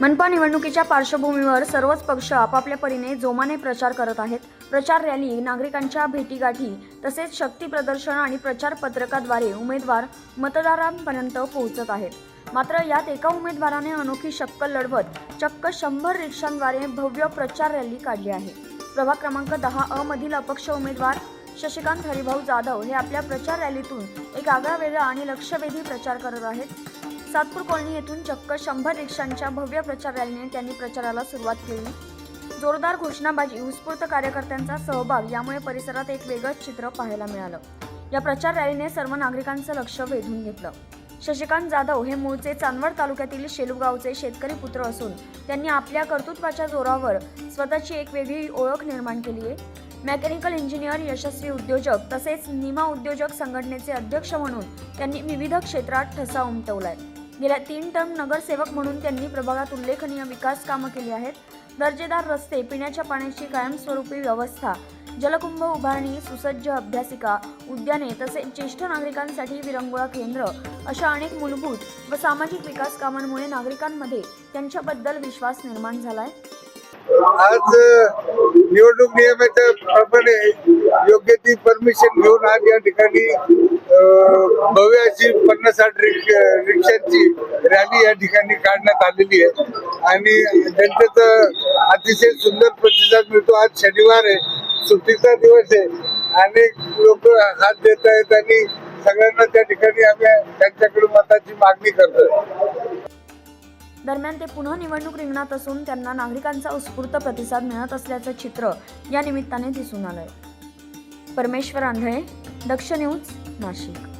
मनपा निवडणुकीच्या पार्श्वभूमीवर सर्वच पक्ष आपापल्या परीने जोमाने प्रचार करत आहेत. प्रचार रॅली नागरिकांच्या भेटीगाठी तसेच शक्ती प्रदर्शन आणि प्रचार पत्रकाद्वारे उमेदवार मतदारांपर्यंत पोहोचत आहेत. मात्र यात एका उमेदवाराने अनोखी शक्कल लढवत चक्क शंभर रिक्षांद्वारे भव्य प्रचार रॅली काढली आहे. प्रभाग क्रमांक दहा अ मधील अपक्ष उमेदवार शशिकांत हरिभाऊ जाधव हे आपल्या प्रचार रॅलीतून एक आगळा वेगळा आणि लक्षवेधी प्रचार करत आहेत. सातपूर कॉलनी येथून चक्क शंभर रिक्षांच्या भव्य प्रचार रॅलीने त्यांनी प्रचाराला सुरुवात केली. जोरदार घोषणाबाजी उत्स्फूर्त कार्यकर्त्यांचा सहभाग यामुळे परिसरात एक वेगळंच चित्र पाहायला मिळालं. या प्रचार रॅलीने सर्व नागरिकांचं लक्ष वेधून घेतलं. शशिकांत जाधव हे मूळचे चांदवड तालुक्यातील शेलुगावचे शेतकरी पुत्र असून त्यांनी आपल्या कर्तृत्वाच्या जोरावर स्वतःची एक वेगळी ओळख निर्माण केली आहे. मेकॅनिकल इंजिनियर यशस्वी उद्योजक तसेच निमा उद्योजक संघटनेचे अध्यक्ष म्हणून त्यांनी विविध क्षेत्रात ठसा उमटवलाय. गेल्या तीन टर्म नगरसेवक म्हणून त्यांनी प्रभागात उल्लेखनीय विकास कामं केली आहेत. दर्जेदार रस्ते पिण्याच्या पाण्याची कायमस्वरूपी व्यवस्था जलकुंभ उभारणी सुसज्ज अभ्यासिका उद्याने तसेच ज्येष्ठ नागरिकांसाठी विरंगुळा केंद्र अशा अनेक मूलभूत व सामाजिक विकास कामांमुळे नागरिकांमध्ये त्यांच्याबद्दल विश्वास निर्माण झालाय. आज निवडणूक नियमाच्या प्रमाणे योग्य ती परमिशन घेऊन आज या ठिकाणी भव्य अशी पन्नास साठ रिक- रिक्षांची रॅली या ठिकाणी काढण्यात आलेली आहे. आणि जनतेचा अतिशय सुंदर प्रतिसाद मिळतो. आज शनिवार आहे सुट्टीचा दिवस आहे. अनेक लोक हात देत आहेत आणि सगळ्यांना त्या ठिकाणी आम्ही त्यांच्याकडून मताची मागणी करतोय. दरम्यान ते पुन्हा निवडणूक रिंगणात असून त्यांना नागरिकांचा उत्स्फूर्त प्रतिसाद मिळत असल्याचं चित्र या निमित्ताने दिसून आलंय. परमेश्वर आंधळे दक्ष न्यूज नाशिक.